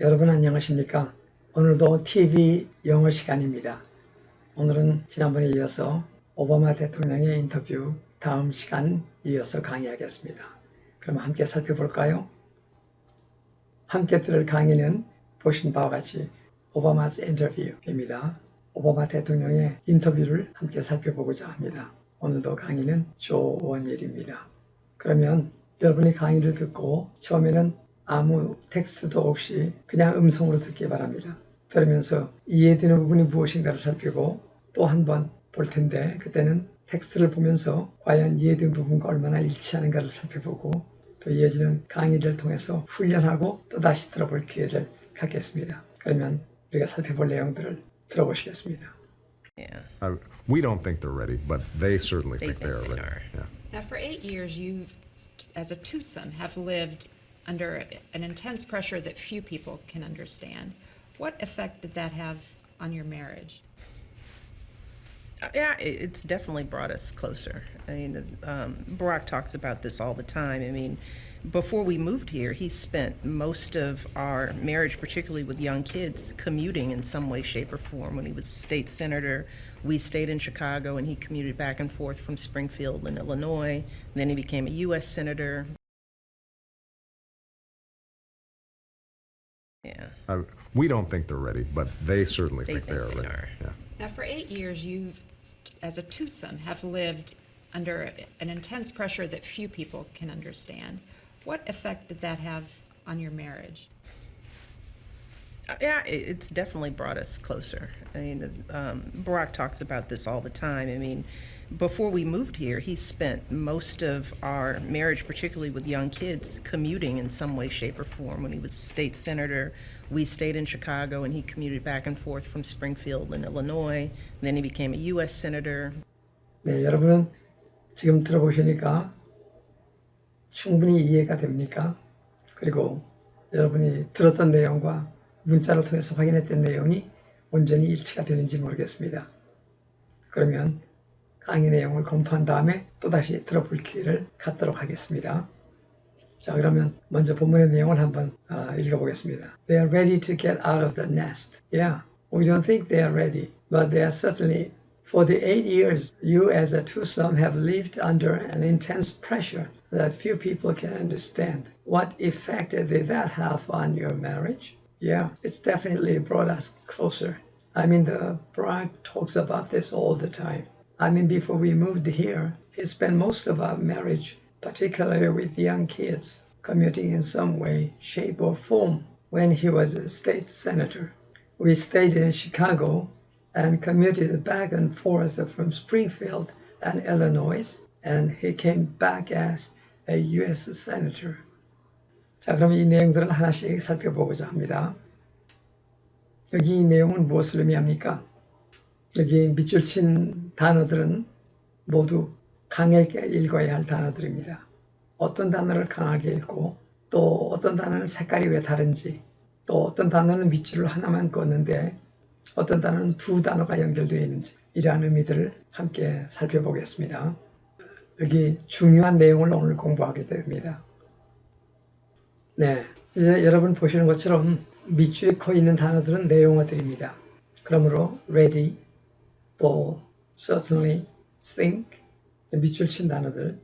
여러분 안녕하십니까? 오늘도 TV 영어 시간입니다. 오늘은 지난번에 이어서 오바마 대통령의 인터뷰 다음 시간 이어서 강의하겠습니다. 그럼 함께 살펴볼까요? 함께 들을 강의는 보신 바와 같이 오바마's 인터뷰입니다. 오바마 대통령의 인터뷰를 함께 살펴보고자 합니다. 오늘도 강의는 조원일입니다. 그러면 여러분이 강의를 듣고 처음에는 아무 텍스트도 없이 그냥 음성으로 듣기 바랍니다. 들으면서 이해되는 부분이 무엇인가를 살피고 또 한 번 볼 텐데 그때는 텍스트를 보면서 과연 이해된 부분과 얼마나 일치하는가를 살펴보고 또 이어지는 강의를 통해서 훈련하고 또 다시 들어볼 기회를 갖겠습니다. 그러면 우리가 살펴볼 내용들을 들어보시겠습니다. Yeah, Uh, we don't think they're ready, but they certainly They think, they are think they ready. are. Yeah. Now, for eight years, you, as a twosome, have lived under an intense pressure that few people can understand. What effect did that have on your marriage? Yeah, it's definitely brought us closer. I mean, um, Barack talks about this all the time. I mean, before we moved here, he spent most of our marriage, particularly with young kids, commuting in some way, shape, or form. When he was state senator, we stayed in Chicago, and he commuted back and forth from Springfield in Illinois. then he became a U.S. senator. Yeah. Uh, we don't think they're ready, but they certainly They think, they think are they ready. are. Yeah. Now, for eight years, you, as a twosome, have lived under an intense pressure that few people can understand. What effect did that have on your marriage? Uh, Yeah, it- it's definitely brought us closer. I mean, um, Barack talks about this all the time. I mean, before we moved here, he spent most of our marriage, particularly with young kids, commuting in some way, shape, or form. When he was state senator, we stayed in Chicago, and he commuted back and forth from Springfield in Illinois. then he became a U.S. senator. 네, 여러분은 지금 들어보시니까 충분히 이해가 됩니까? 그리고 여러분이 들었던 내용과 문자를 통해서 확인했던 내용이 온전히 일치가 되는지 모르겠습니다. 그러면 강의 내용을 검토한 다음에 또다시 들어볼 기회를 갖도록 하겠습니다. 자, 그러면 먼저 본문의 내용을 한번 아, 읽어보겠습니다. They are ready to get out of the nest. Yeah, we don't think they are ready, but they are certainly. For the eight years you as a twosome have lived under an intense pressure that few people can understand. What effect did that have on your marriage? Yeah, it's definitely brought us closer. I mean, the bride talks about this all the time. I mean, before we moved here, he spent most of our marriage, particularly with young kids, commuting in some way, shape, or form when he was a state senator. We stayed in Chicago and commuted back and forth from Springfield and Illinois, and he came back as a U.S. senator. 자, 그럼 이 내용들을 하나씩 살펴보고자 합니다. 여기 이 내용은 무엇을 의미합니까? 여기 밑줄 친 단어들은 모두 강하게 읽어야 할 단어들입니다. 어떤 단어를 강하게 읽고 또 어떤 단어는 색깔이 왜 다른지 또 어떤 단어는 밑줄을 하나만 껐는데 어떤 단어는 두 단어가 연결되어 있는지 이러한 의미들을 함께 살펴보겠습니다. 여기 중요한 내용을 오늘 공부하게 됩니다. 네, 이제 여러분 보시는 것처럼 밑줄에 커 있는 단어들은 내용어들입니다. 그러므로 ready, 또 certainly, think 밑줄 친 단어들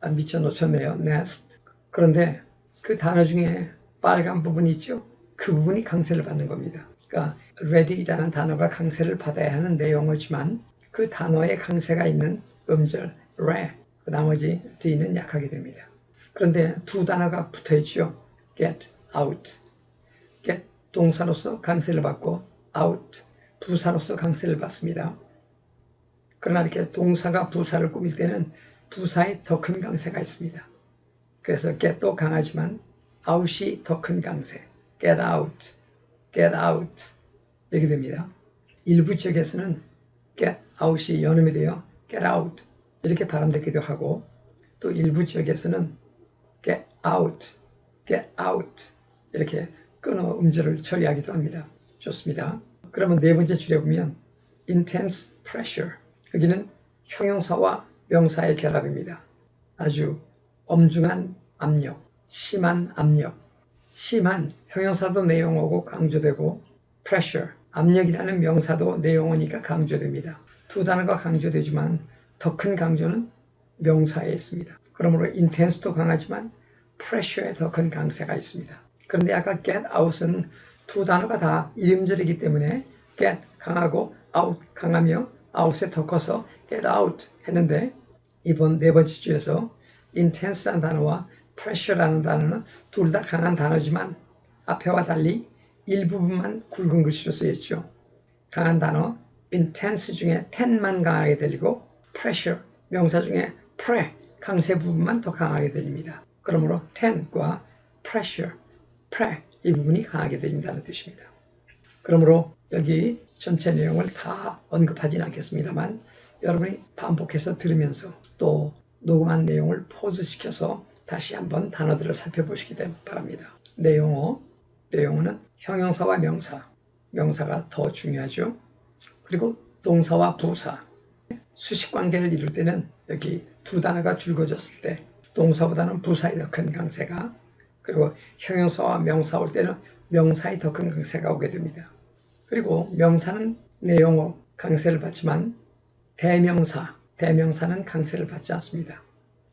아, 미쳐 놓쳤네요. nest. 그런데 그 단어 중에 빨간 부분이 있죠. 그 부분이 강세를 받는 겁니다. 그러니까 ready라는 단어가 강세를 받아야 하는 내용어지만 그 단어에 강세가 있는 음절 re 그 나머지 뒤는 약하게 됩니다. 그런데 두 단어가 붙어 있죠. get out. get 동사로서 강세를 받고 out 부사로서 강세를 받습니다. 그러나 이렇게 동사가 부사를 꾸밀 때는 부사에 더 큰 강세가 있습니다. 그래서 get도 강하지만 out이 더 큰 강세. get out, get out 이렇게 됩니다. 일부 지역에서는 get out이 연음이 되어 get out 이렇게 발음되기도 하고 또 일부 지역에서는 get out, get out 이렇게 끊어 음절을 처리하기도 합니다. 좋습니다. 그러면 네 번째 줄에 보면 intense pressure 여기는 형용사와 명사의 결합입니다. 아주 엄중한 압력, 심한 압력, 심한 형용사도 내용어고 강조되고 pressure 압력이라는 명사도 내용어니까 강조됩니다. 두 단어가 강조되지만 더 큰 강조는 명사에 있습니다. 그러므로 intense도 강하지만 pressure에 더 큰 강세가 있습니다. 그런데 아까 get out은 두 단어가 다 이름절이기 때문에 get 강하고 out 강하며 out에 더 커서 get out 했는데 이번 네 번째 주에서 intense라는 단어와 pressure라는 단어는 둘 다 강한 단어지만 앞에와 달리 일부분만 굵은 글씨로 쓰였죠. 강한 단어 intense 중에 ten만 강하게 들리고 pressure 명사 중에 pre 강세 부분만 더 강하게 들립니다. 그러므로 ten과 pressure, pre 이 부분이 강하게 들린다는 뜻입니다. 그러므로 여기 전체 내용을 다 언급하진 않겠습니다만 여러분이 반복해서 들으면서 또 녹음한 내용을 포즈시켜서 다시 한번 단어들을 살펴보시기 바랍니다. 내용어, 내용어는 형용사와 명사, 명사가 더 중요하죠. 그리고 동사와 부사, 수식 관계를 이룰 때는 여기 두 단어가 줄거졌을 때 동사보다는 부사의 더큰 강세가 그리고 형용사와 명사 올 때는 명사의 더큰 강세가 오게 됩니다. 그리고 명사는 내용어 강세를 받지만 대명사, 대명사는 강세를 받지 않습니다.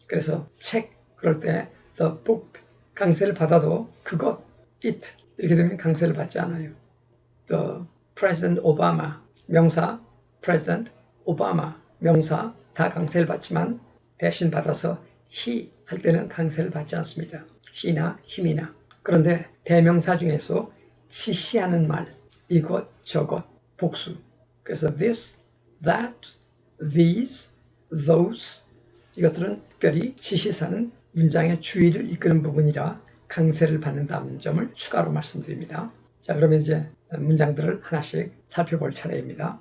그래서 책 그럴 때 the book 강세를 받아도 그것 it 이렇게 되면 강세를 받지 않아요. the president Obama 명사 president Obama 명사 다 강세를 받지만 대신 받아서 he 할 때는 강세를 받지 않습니다. he나 힘이나 그런데 대명사 중에서 지시하는 말 이것 저것 복수 그래서 this that these those 이것들은 특별히 지시사는 문장의 주의를 이끄는 부분이라 강세를 받는다는 점을 추가로 말씀드립니다. 자, 그러면 이제 문장들을 하나씩 살펴볼 차례입니다.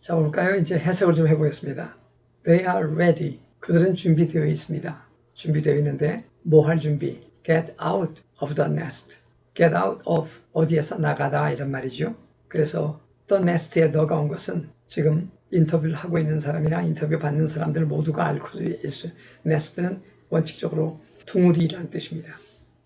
자, 볼까요? 이제 해석을 좀 해보겠습니다. They are ready. 그들은 준비되어 있습니다. 준비되어 있는데 뭐 할 준비? Get out of the nest. Get out of 어디에서 나가다 이런 말이죠. 그래서 the nest에 너가 온 것은 지금 인터뷰를 하고 있는 사람이나 인터뷰 받는 사람들 모두가 알고 있어요. nest는 원칙적으로 둥우리라는 뜻입니다.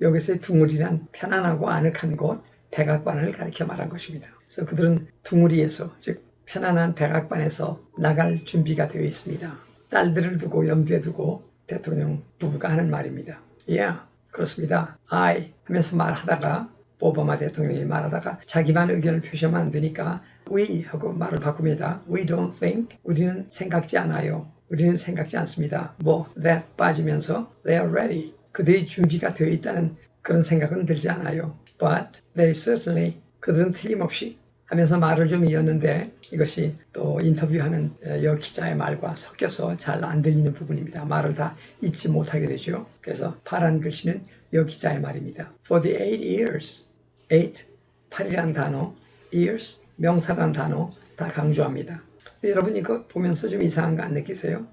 여기서의 둥우리란 편안하고 아늑한 곳, 백악관을 가리켜 말한 것입니다. 그래서 그들은 둥우리에서, 즉 편안한 백악관에서 나갈 준비가 되어 있습니다. 딸들을 두고 염두에 두고 대통령 부부가 하는 말입니다. Yeah, 그렇습니다. I 하면서 말하다가 오바마 대통령이 말하다가 자기만 의견을 표시하면 안 되니까 we 하고 말을 바꿉니다. We don't think. 우리는 생각지 않아요. 우리는 생각지 않습니다. 뭐 that 빠지면서 they are ready. 그들이 준비가 되어 있다는 그런 생각은 들지 않아요. But they certainly 그들은 틀림없이 하면서 말을 좀 이었는데 이것이 또 인터뷰하는 여 기자의 말과 섞여서 잘 안 들리는 부분입니다. 말을 다 잊지 못하게 되죠. 그래서 파란 글씨는 여 기자의 말입니다. For the eight years, eight, 8이란 단어, years, 명사란 단어 다 강조합니다. 여러분 이거 보면서 좀 이상한 거 안 느끼세요?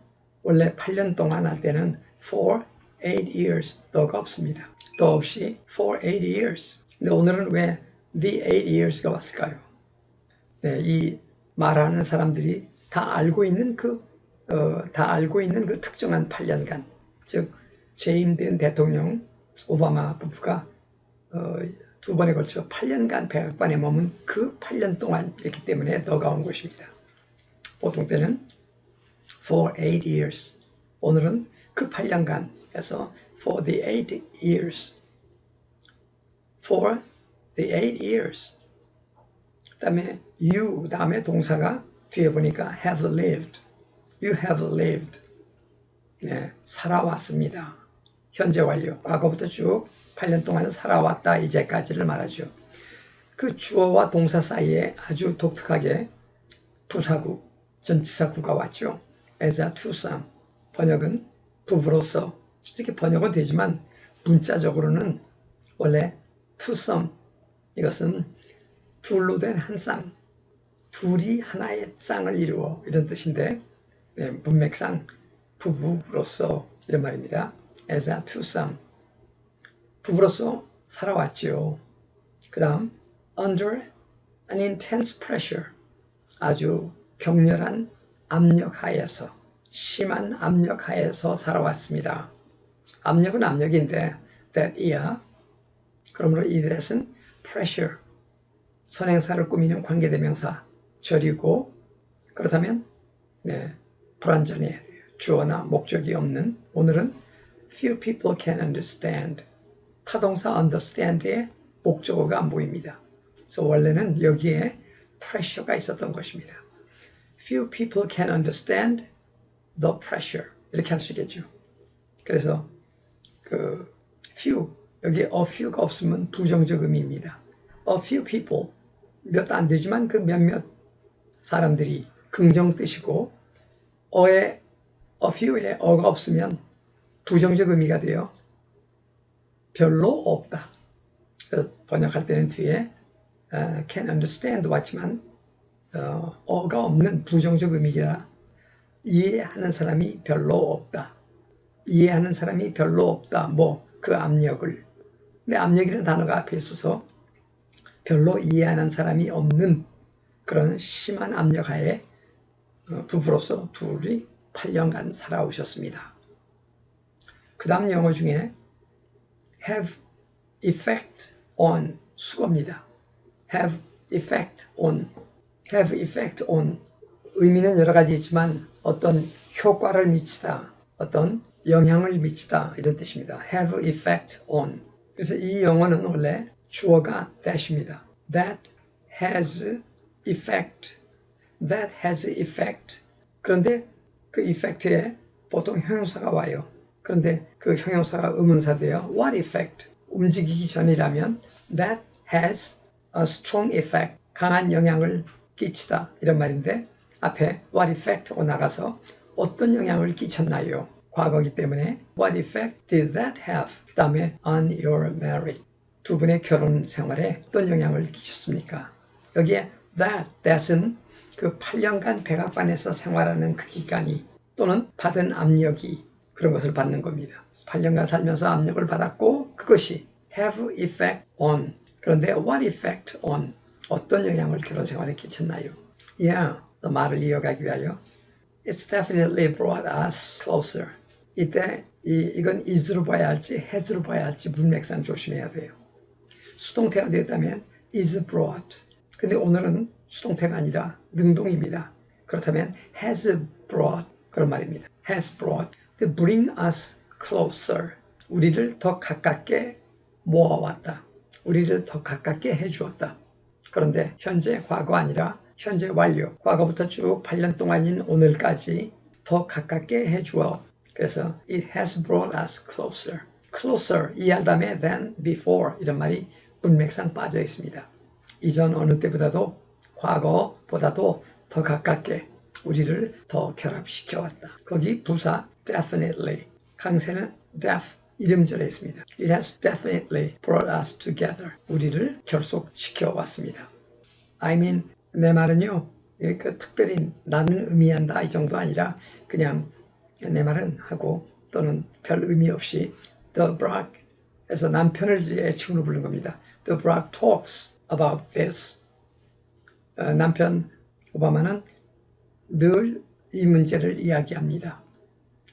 원래 8년 동안 할 때는 for eight years 더가 없습니다. 더 없이 for eight years. 근데 오늘은 왜 the eight years가 왔을까요? 네, 이 말하는 사람들이 다 알고 있는 그, 어, 다 알고 있는 그 특정한 8년간, 즉, 재임된 대통령 오바마 부부가 어, 두 번에 걸쳐 8년간 백악관에 머문 그 8년 동안이기 때문에 너가 온 것입니다. 보통 때는 for eight years. 오늘은 그 8년간 해서 for the eight years. for the eight years. 그다음에 you 다음에 동사가 뒤에 보니까 have lived. You have lived. 네, 살아왔습니다. 현재 완료. 과거부터 쭉 8년 동안 살아왔다 이제까지를 말하죠. 그 주어와 동사 사이에 아주 독특하게 부사구, 전치사구가 왔죠. as a to some. 번역은 부부로서. 이렇게 번역은 되지만 문자적으로는 원래 to some. 이것은 둘로 된 한 쌍. 둘이 하나의 쌍을 이루어 이런 뜻인데 네, 문맥상 부부로서 이런 말입니다. as a to some. 부부로서 살아왔죠. 그 다음 under an intense pressure. 아주 격렬한 압력 하에서 심한 압력 하에서 살아왔습니다. 압력은 압력인데 that year 그러므로 이 that은 pressure, 선행사를 꾸미는 관계대명사 절이고 그렇다면 네, 불완전해야 돼요. 주어나 목적이 없는 오늘은 few people can understand 타동사 understand의 목적어가 안 보입니다. 그래서 원래는 여기에 pressure가 있었던 것입니다. Few people can understand the pressure 이렇게 할 수 있겠죠. 그래서 그 few 여기 a few가 없으면 부정적 의미입니다. A few people 몇 안 되지만 그 몇몇 사람들이 긍정 뜻이고 어에 a few에 어가 없으면 부정적 의미가 돼요. 별로 없다. 번역할 때는 뒤에 어, can understand 왔지만 어, 어가 없는 부정적 의미라 이해하는 사람이 별로 없다. 이해하는 사람이 별로 없다. 뭐 그 압력을. 근데 압력이라는 단어가 앞에 있어서 별로 이해하는 사람이 없는 그런 심한 압력하에 어, 부부로서 둘이 8년간 살아오셨습니다. 그 다음 영어 중에 have effect on 수거입니다. have effect on, have effect on 의미는 여러 가지 있지만 어떤 효과를 미치다, 어떤 영향을 미치다 이런 뜻입니다. have effect on. 그래서 이 영어는 원래 주어가 that입니다. that has effect. that has effect. 그런데 그 effect에 보통 형용사가 와요. 그런데 그 형용사가 의문사돼요. what effect? 움직이기 전이라면 that has a strong effect. 강한 영향을 끼치다 이런 말인데 앞에 what effect 오 나가서 어떤 영향을 끼쳤나요? 과거기 때문에 what effect did that have? 그 다음에 on your marriage. 두 분의 결혼 생활에 어떤 영향을 끼쳤습니까? 여기에 that, that은 그 8년간 백악관에서 생활하는 그 기간이 또는 받은 압력이 그런 것을 받는 겁니다. 8년간 살면서 압력을 받았고 그것이 have effect on 그런데 what effect on 어떤 영향을 결혼 생활에 끼쳤나요? Yeah, 말을 이어가기 위하여 It's definitely brought us closer. 이때 이, 이건 is로 봐야 할지 has로 봐야 할지 문맥상 조심해야 돼요. 수동태가 되었다면 is brought. 근데 오늘은 수동태가 아니라 능동입니다. 그렇다면 has brought 그런 말입니다. has brought to bring us closer. 우리를 더 가깝게 모아왔다. 우리를 더 가깝게 해주었다. 그런데 현재 과거 아니라 현재 완료. 과거부터 쭉 8년 동안인 오늘까지 더 가깝게 해주어. 그래서 it has brought us closer. closer 이해할 다음에 than before 이런 말이 문맥상 빠져 있습니다. 이전 어느 때보다도 과거보다도 더 가깝게 우리를 더 결합시켜 왔다. 거기 부사 definitely 강세는 def 이름절에 있습니다. It has definitely brought us together. 우리를 결속시켜 왔습니다. I mean 내 말은요. 이그 특별히 나는 의미한다 이 정도 아니라 그냥 내 말은 하고 또는 별 의미 없이 The Brock에서 남편을 이제 애칭으로 부른 겁니다. The Brock talks about this. 어, 남편 오바마는 늘 이 문제를 이야기합니다.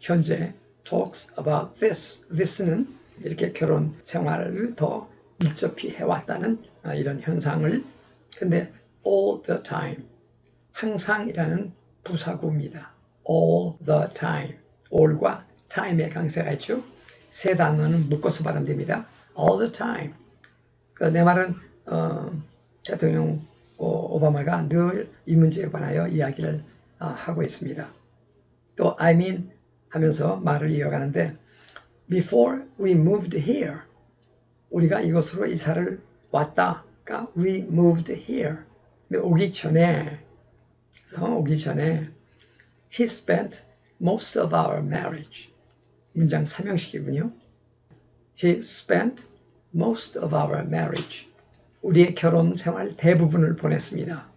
현재 talks about this. this는 이렇게 결혼 생활을 더 밀접히 해왔다는 아, 이런 현상을 근데 all the time 항상이라는 부사구입니다. all the time all과 time의 강세가 있죠. 세 단어는 묶어서 발음됩니다. all the time 그 내 말은 어, 대통령 오- 오바마가 늘 이 문제에 관하여 이야기를 아, 하고 있습니다. 또 I mean 하면서 말을 이어가는데 before we moved here 우리가 이곳으로 이사를 왔다가 we moved here 오기 전에 오기 전에 he spent most of our marriage 문장 삼형식이군요. He spent most of our marriage. 우리의 결혼 생활 대부분을 보냈습니다.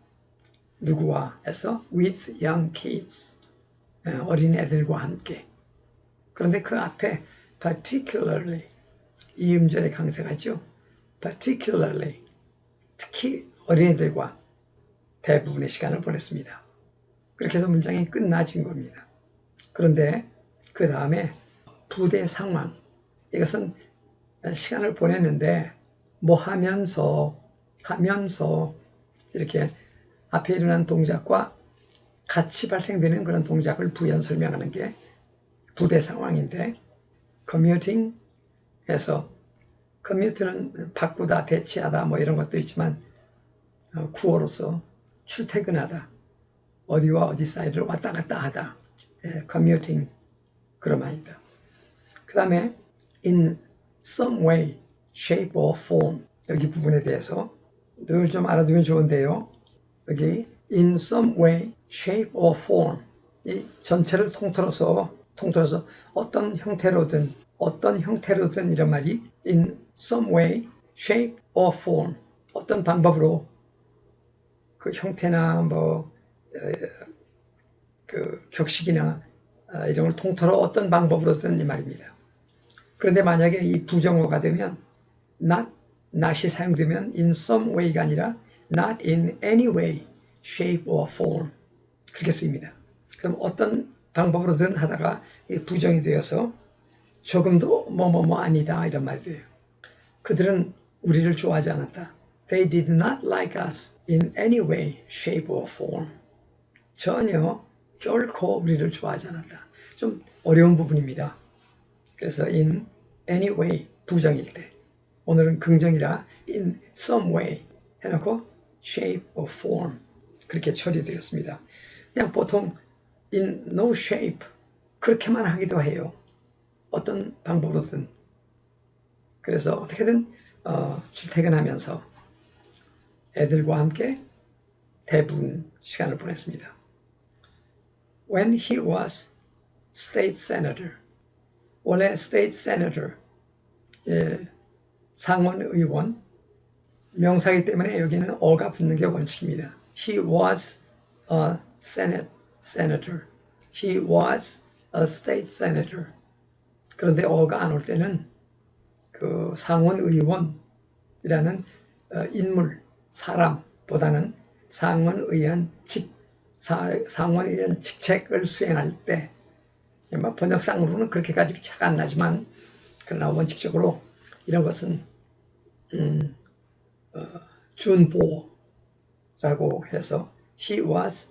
누구와 해서 with young kids. 예, 어린 애들과 함께. 그런데 그 앞에 particularly 이 음절의 강세가 있죠. particularly 특히 어린애들과 대부분의 시간을 보냈습니다. 그렇게 해서 문장이 끝나진 겁니다. 그런데 그 다음에 부대 상황 이것은 시간을 보냈는데 뭐 하면서 하면서 이렇게 앞에 일어난 동작과 같이 발생되는 그런 동작을 부연 설명하는 게 부대 상황인데 commuting 해서 커뮤트는 바꾸다, 대치하다 뭐 이런 것도 있지만 어, 구어로서 출퇴근하다, 어디와 어디 사이를 왔다 갔다 하다, 예, commuting 그런 말이다. 그 다음에 in some way, shape or form 여기 부분에 대해서 늘 좀 알아두면 좋은데요. 여기 in some way, shape or form 이 전체를 통틀어서 통틀어서 어떤 형태로든 어떤 형태로든 이런 말이 in some way, shape or form 어떤 방법으로 그 형태나 뭐 그 격식이나 어, 이런 걸 통틀어 어떤 방법으로든 이 말입니다. 그런데 만약에 이 부정어가 되면 not, not이 사용되면 in some way가 아니라 not in any way, shape or form 그렇게 쓰입니다. 그럼 어떤 방법으로든 하다가 이 부정이 되어서 조금도 뭐뭐뭐 아니다 이런 말이 돼요. 그들은 우리를 좋아하지 않았다. They did not like us in any way, shape or form. 전혀 결코 우리를 좋아하지 않았다. 좀 어려운 부분입니다. 그래서 in any way 부정일 때 오늘은 긍정이라 in some way 해놓고 shape or form 그렇게 처리되었습니다. 그냥 보통 in no shape 그렇게만 하기도 해요. 어떤 방법으로든 그래서 어떻게든 어, 출퇴근하면서 애들과 함께 대부분 시간을 보냈습니다. When he was state senator, 원래 state senator, 예, 상원 의원, 명사이기 때문에 여기는 어가 붙는 게 원칙입니다. He was a senate senator. He was a state senator. 그런데 어가 안 올 때는 그 상원 의원이라는 어, 인물, 사람보다는 상원 의원 직, 사, 상원 의원 직책을 수행할 때, 뭐 번역상으로는 그렇게까지 차가 안 나지만, 그러나 원칙적으로 이런 것은, 음, 어, 준보라고 해서, he was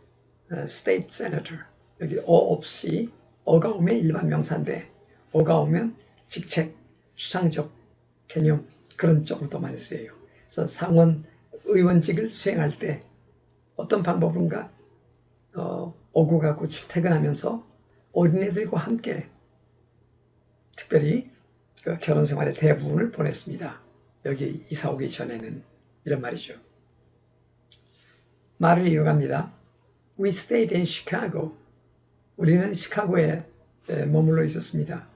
state senator. 여기 어 없이, 어가 오면 일반 명사인데, 어가 오면 직책, 추상적 개념, 그런 쪽으로 더 많이 쓰여요. 그래서 상원 의원직을 수행할 때 어떤 방법인가 어, 오고 가고 출퇴근하면서 어린애들과 함께 특별히 그 결혼 생활의 대부분을 보냈습니다. 여기 이사 오기 전에는 이런 말이죠. 말을 이어갑니다. We stayed in Chicago. 우리는 시카고에 에, 머물러 있었습니다.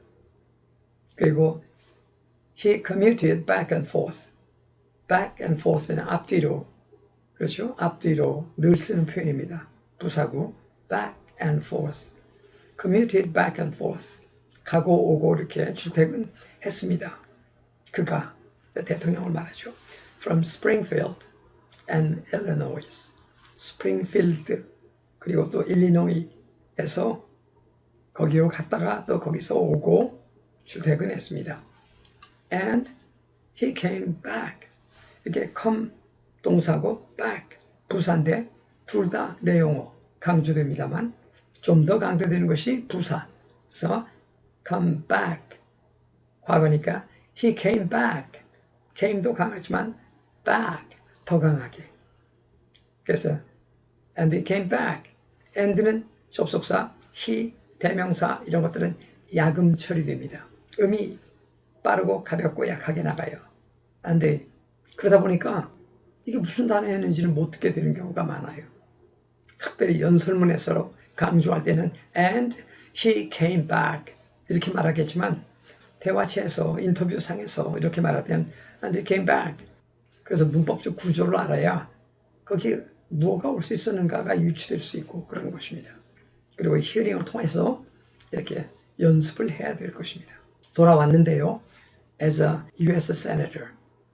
그리고 he commuted back and forth. back and forth는 앞뒤로 그렇죠? 앞뒤로 늘 쓰는 표현입니다. 부사구 back and forth. Commuted back and forth. 가고 오고 이렇게 출퇴근 했습니다. 그가 대통령을 말하죠. From Springfield and Illinois. 스프링필드 그리고 또 일리노이에서 거기로 갔다가 또 거기서 오고 출퇴근했습니다. And he came back. 이게 come 동사고 back 부사인데 둘다 내 용어 강조됩니다만 좀 더 강조되는 것이 부사. 그래서 come back 과거니까 he came back. came도 강하지만 back 더 강하게. 그래서 and he came back. and는 접속사, he 대명사 이런 것들은 야금 처리됩니다. 음이 빠르고 가볍고 약하게 나가요. and 그러다 보니까 이게 무슨 단어였는지를 못 듣게 되는 경우가 많아요. 특별히 연설문에서 강조할 때는 and he came back 이렇게 말하겠지만 대화체에서 인터뷰상에서 이렇게 말할 때는 and he came back 그래서 문법적 구조를 알아야 거기에 무엇가 올 수 있었는가가 유추될 수 있고 그런 것입니다. 그리고 히어링을 통해서 이렇게 연습을 해야 될 것입니다. 돌아왔는데요. as a US senator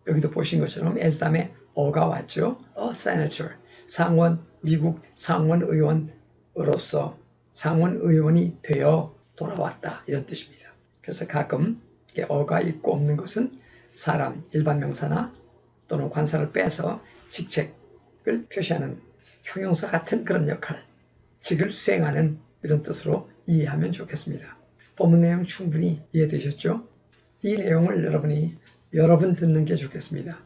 여기도 보신 것처럼 as 다음에 어가 왔죠. a senator 상원 미국 상원 의원 으로서 상원 의원이 되어 돌아왔다 이런 뜻입니다. 그래서 가끔 어가 있고 없는 것은 사람 일반 명사나 또는 관사를 빼서 직책을 표시하는 형용사 같은 그런 역할, 직을 수행하는 이런 뜻으로 이해하면 좋겠습니다. 본문 내용 충분히 이해되셨죠? 이 내용을 여러분이 여러 번 듣는 게 좋겠습니다.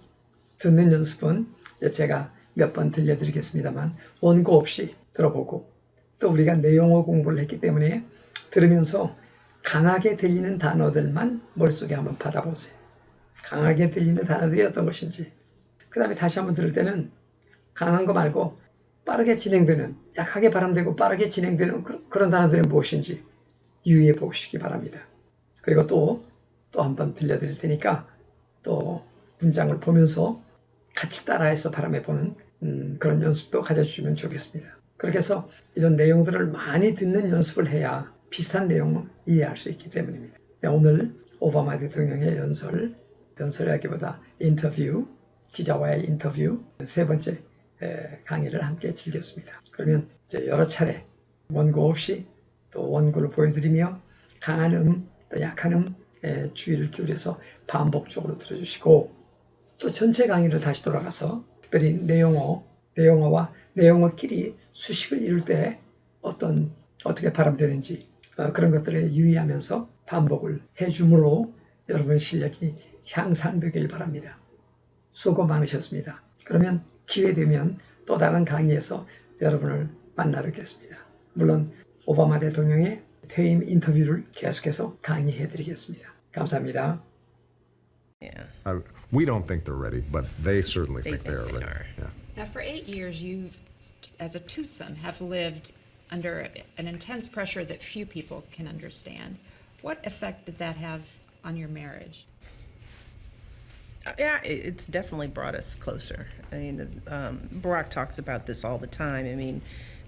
듣는 연습은 제가 몇 번 들려드리겠습니다만 원고 없이 들어보고 또 우리가 내용어 공부를 했기 때문에 들으면서 강하게 들리는 단어들만 머릿속에 한번 받아보세요. 강하게 들리는 단어들이 어떤 것인지 그 다음에 다시 한번 들을 때는 강한 거 말고 빠르게 진행되는 약하게 발음되고 빠르게 진행되는 그- 그런 단어들이 무엇인지 유의해 보시기 바랍니다. 그리고 또 또 한번 들려드릴 테니까 또 문장을 보면서 같이 따라해서 발음해 보는 음, 그런 연습도 가져주시면 좋겠습니다. 그렇게 해서 이런 내용들을 많이 듣는 연습을 해야 비슷한 내용을 이해할 수 있기 때문입니다. 네, 오늘 오바마 대통령의 연설, 연설이라기보다 인터뷰, 기자와의 인터뷰 세 번째 에, 강의를 함께 즐겼습니다. 그러면 이제 여러 차례 원고 없이 또 원고를 보여드리며 강한 음, 또 약한 음에 주의를 기울여서 반복적으로 들어주시고 또 전체 강의를 다시 돌아가서 특별히 내용어, 내용어와 내용어끼리 수식을 이룰 때 어떤 어떻게 발음되는지 어, 그런 것들에 유의하면서 반복을 해줌으로 여러분 실력이 향상되길 바랍니다. 수고 많으셨습니다. 그러면 기회 되면 또 다른 강의에서 여러분을 만나 뵙겠습니다. 물론 오바마 대통령의 퇴임 인터뷰를 계속해서 강의해 드리겠습니다. 감사합니다. Yeah. Uh, we don't think they're ready, but they certainly They think they are think they ready. Now, for eight years, you, as a Tucson, have lived under an intense pressure that few people can understand. What effect did that have on your marriage? Yeah, it- it's definitely brought us closer. I mean, the, um, Barack talks about this all the time. I mean,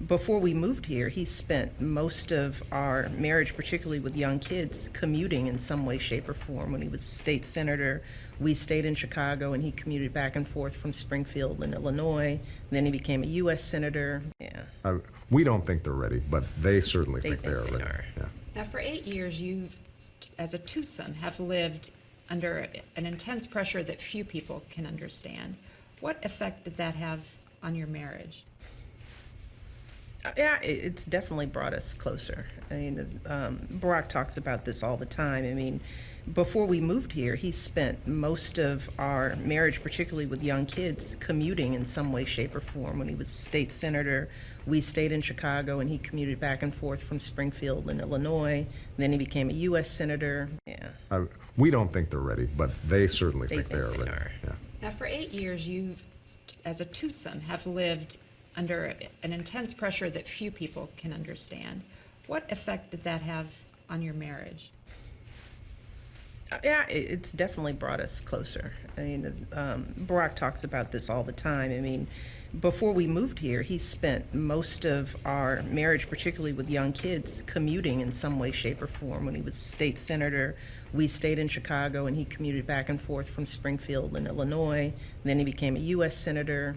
before we moved here, he spent most of our marriage, particularly with young kids, commuting in some way, shape, or form. When he was state senator, we stayed in Chicago, and he commuted back and forth from Springfield in Illinois. Then he became a U.S. senator. Yeah. Uh, we don't think they're ready, but they certainly They think they think are they ready. are. Yeah. Now, for eight years, you, as a Tucson, have lived under an intense pressure that few people can understand. What effect did that have on your marriage? Yeah, it's definitely brought us closer. I mean, um, Barack talks about this all the time. I mean, before we moved here, he spent most of our marriage, particularly with young kids, commuting in some way, shape, or form. When he was state senator, we stayed in Chicago, and he commuted back and forth from Springfield in Illinois. Then he became a U.S. senator. Yeah. Uh, we don't think they're ready, but they certainly They think they think are they ready. are. Yeah. Now, for eight years, you, as a Tucson, have lived under an intense pressure that few people can understand. What effect did that have on your marriage? Yeah, it- it's definitely brought us closer. I mean, um, Barack talks about this all the time. I mean, before we moved here, he spent most of our marriage, particularly with young kids, commuting in some way, shape, or form. When he was state senator, we stayed in Chicago, and he commuted back and forth from Springfield in Illinois. Then he became a U.S. senator.